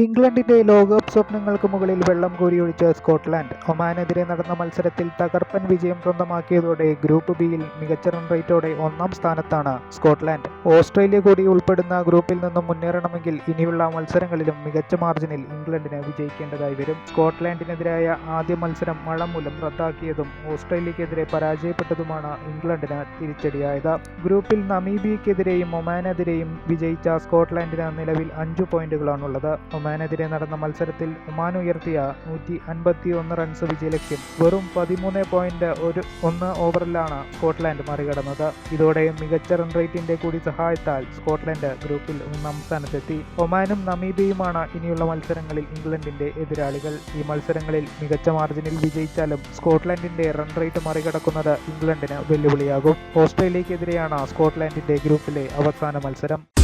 ഇംഗ്ലണ്ടിന്റെ ലോകകപ്പ് സ്വപ്നങ്ങൾക്ക് മുകളിൽ വെള്ളം കോരിയൊഴിച്ച സ്കോട്ട്ലാൻഡ് ഒമാനെതിരെ നടന്ന മത്സരത്തിൽ തകർപ്പൻ വിജയം സ്വന്തമാക്കിയതോടെ ഗ്രൂപ്പ് ബിയിൽ മികച്ച റൺ റേറ്റോടെ ഒന്നാം സ്ഥാനത്താണ് സ്കോട്ട്ലാൻഡ്. ഓസ്ട്രേലിയ കൂടി ഉൾപ്പെടുന്ന ഗ്രൂപ്പിൽ നിന്നും മുന്നേറണമെങ്കിൽ ഇനിയുള്ള മത്സരങ്ങളിലും മികച്ച മാർജിനിൽ ഇംഗ്ലണ്ടിന് വിജയിക്കേണ്ടതായി വരും. സ്കോട്ട്ലാൻഡിനെതിരായ ആദ്യ മത്സരം മഴ മൂലം റദ്ദാക്കിയതും ഓസ്ട്രേലിയക്കെതിരെ പരാജയപ്പെട്ടതുമാണ് ഇംഗ്ലണ്ടിന് തിരിച്ചടിയായത്. ഗ്രൂപ്പിൽ നമീബിയക്കെതിരെയും ഒമാനെതിരെയും വിജയിച്ച സ്കോട്ട്ലാൻഡിന് നിലവിൽ അഞ്ചു പോയിന്റുകളാണുള്ളത്. ഒമാനെതിരെ നടന്ന മത്സരത്തിൽ ഒമാൻ ഉയർത്തിയ നൂറ്റി അൻപത്തി ഒന്ന് റൺസ് വിജയലക്ഷ്യം. വെറും പതിമൂന്ന് പോയിന്റ് ഒരു ഒന്ന് ഓവറിലാണ് സ്കോട്ട്ലാൻഡ് മറികടന്നത്. ഇതോടെ മികച്ച റൺ റേറ്റിന്റെ കൂടി സഹായത്താൽ സ്കോട്ട്ലൻഡ് ഗ്രൂപ്പിൽ ഒന്നാം സ്ഥാനത്തെത്തി. ഒമാനും നമീബിയുമാണ് ഇനിയുള്ള മത്സരങ്ങളിൽ ഇംഗ്ലണ്ടിന്റെ എതിരാളികൾ. ഈ മത്സരങ്ങളിൽ മികച്ച മാർജിനിൽ വിജയിച്ചാലും സ്കോട്ട്ലൻഡിന്റെ റൺ റേറ്റ് മറികടക്കുന്നത് ഇംഗ്ലണ്ടിന് വെല്ലുവിളിയാകും. ഓസ്ട്രേലിയക്കെതിരെയാണ് സ്കോട്ട്ലൻഡിന്റെ ഗ്രൂപ്പിലെ അവസാന മത്സരം.